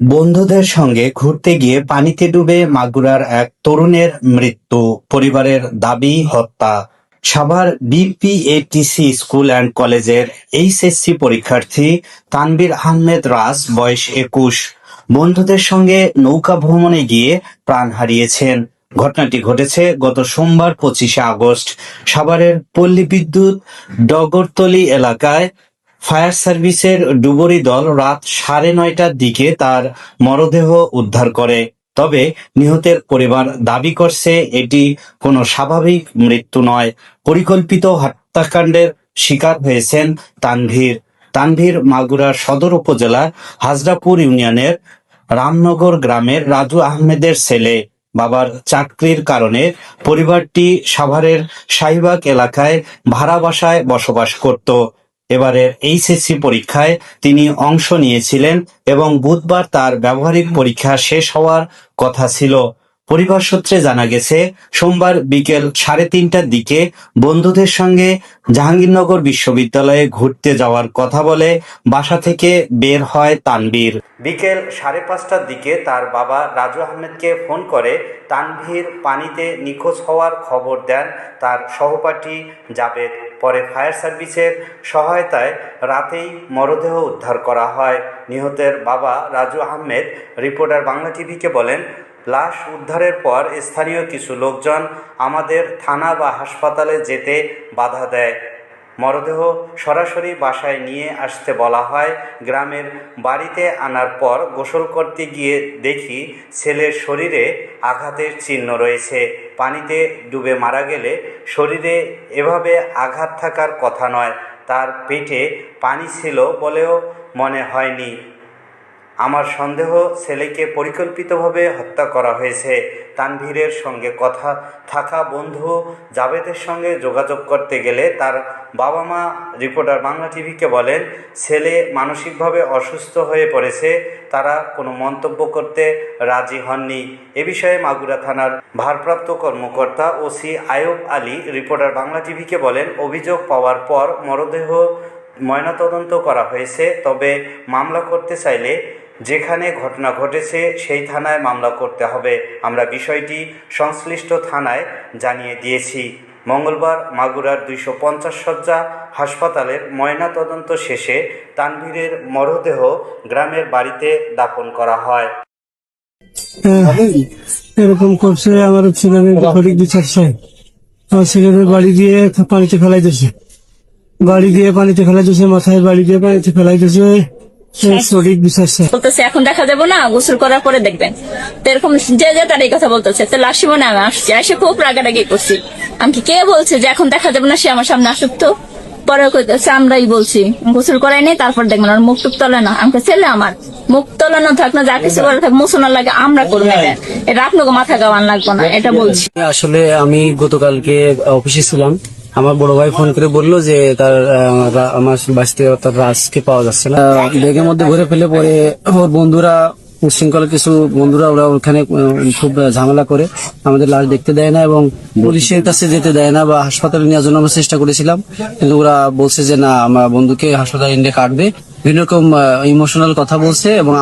বন্ধুদের সঙ্গে ঘুরতে গিয়ে পানিতে ডুবে মাগুরার এক তরুণের মৃত্যু, পরিবারের দাবি হত্যা। সাভার বিপিএটিসি স্কুল অ্যান্ড কলেজের এইচএসসি পরীক্ষার্থী তানবীর আহমেদ রাজ, বয়স একুশ। বন্ধুদের সঙ্গে নৌকা ভ্রমণে গিয়ে প্রাণ হারিয়েছেন। ঘটনাটি ঘটেছে গত সোমবার পঁচিশে আগস্ট সাভারের পল্লী বিদ্যুৎ, ডগরতলি এলাকায়। ফায়ার সার্ভিসের ডুবুরি দল রাত সাড়ে নয়টার দিকে তার মরদেহ উদ্ধার করে। তবে নিহতের পরিবার দাবি করছে এটি কোনো স্বাভাবিক মৃত্যু নয়। পরিকল্পিত হত্যাকাণ্ডের শিকার হয়েছেন তানভীর। তানভীর মাগুরার সদর উপজেলার হাজরাপুর ইউনিয়নের রামনগর গ্রামের রাজু আহমেদের ছেলে। বাবার চাকরির কারণে পরিবারটি সাভারের শাহিবাগ এলাকায় ভাড়া বাসায় বসবাস করত। এবারের এইচএসসি পরীক্ষায় তিনি অংশ নিয়েছিলেন এবং বুধবার তার ব্যবহারিক পরীক্ষা শেষ হওয়ার কথা ছিল। পরিবার সূত্রে জানা গেছে, সোমবার বিকেল সাড়ে তিনটার দিকে বন্ধুদের সঙ্গে জাহাঙ্গীরনগর বিশ্ববিদ্যালয়ে ঘুরতে যাওয়ার কথা বলে বাসা থেকে বের হয় তানবীর বিকেল সাড়ে পাঁচটার দিকে তার বাবা রাজু আহমেদকে ফোন করে তানভীর পানিতে নিখোঁজ হওয়ার খবর দেন তার সহপাঠী জাবেদ পরে ফায়ার সার্ভিসের সহায়তায় রাতেই মরদেহ উদ্ধার করা হয়। নিহতের বাবা রাজু আহমেদ, রিপোর্টার বাংলা টিভিকে বলেন, লাশ উদ্ধারের পর স্থানীয় কিছু লোকজন আমাদের থানা বা হাসপাতালে যেতে বাধা দেয়। মরদেহ সরাসরি বাসায় নিয়ে আসতে বলা হয়। গ্রামের বাড়িতে আনার পর গোসল করতে গিয়ে দেখি ছেলের শরীরে আঘাতের চিহ্ন রয়েছে। পানিতে ডুবে মারা গেলে শরীরে এভাবে আঘাত থাকার কথা নয়। তার পেটে পানি ছিল বলেও মনে হয়নি। আমার সন্দেহ, ছেলেকে পরিকল্পিতভাবে হত্যা করা হয়েছে। তানভীরের সঙ্গে কথা, থাকা বন্ধু জাবেদের সঙ্গে যোগাযোগ করতে গেলে তার বাবা মা রিপোর্টার বাংলা টিভিকে বলেন, ছেলে মানসিকভাবে অসুস্থ হয়ে পড়েছে, তারা কোনো মন্তব্য করতে রাজি হননি। এ বিষয়ে মাগুরা থানার ভারপ্রাপ্ত কর্মকর্তা ওসি আয়ুব আলী রিপোর্টার বাংলা টিভিকে বলেন, অভিযোগ পাওয়ার পর মরদেহ ময়নাতদন্ত করা হয়েছে, তবে মামলা করতে চাইলে যেখানে ঘটনা ঘটেছে সেই থানায় মামলা করতে হবে। আমরা বিষয়টি সংশ্লিষ্ট থানায় জানিয়ে দিয়েছি। মঙ্গলবার মাগুরার দুইশো পঞ্চাশ শয্যা হাসপাতালের ময়নাতদন্ত শেষে তানভীরের মরদেহ গ্রামের বাড়িতে দাপন করা হয়। এরকম করছে আমার ছেলেমেয়ে সঠিক বিচার চাই আমার ছেলেমেয়ে বাড়ি দিয়ে পানিতে ফেলাই দিয়েছে। বাড়ি দিয়ে পানিতে ফেলাই দিয়েছে মাথায় বাড়ি দিয়ে পানিতে ফেলাই দিয়েছে। চাই বলতেছে এখন দেখা যাব না গোসল করার পরে দেখবেন। তো এরকম যে যে তার এই কথা বলতেছে তো লাস্ট মনে আমি আসছি এসে খুব রাগারাগি করছি। কে বলছে যে এখন দেখা যাবে না সে আমার সামনে আসুক তো? পরে কইতেছে আমরাই বলছি গোসল করাই নেই তারপর দেখবেন আর মুখ টুক তলে না। আমাকে ছেলে আমার মুখ তলানো থাক না যা কিছু করে থাক মুসোনা লাগে আমরা করব এটা আপনাকে মাথা গাওয়ান লাগবো না এটা বলছি। আসলে আমি গতকালকে অফিসে ছিলাম আমার বড় ভাই ফোন করে বলল যে তার আমার বাস থেকে তার রাজকে পাওয়া যাচ্ছে না। ব্যাগের মধ্যে ভরে ফেলে পরে ওর বন্ধুরা শৃঙ্খলা কিছু বন্ধুরা ওরা ওখানে খুব ঝামেলা করে। আমাদের লাশ দেখতে দেয় না এবং পুলিশের কাছে যেতে দেয় না বা হাসপাতালে নেওয়ার জন্য আমরা চেষ্টা করেছিলাম। কিন্তু ওরা বলছে যে না, আমার বন্ধুকে হাসপাতালে এনে কাটবে। বিভিন্ন রকম ইমোশনাল কথা বলছে এবং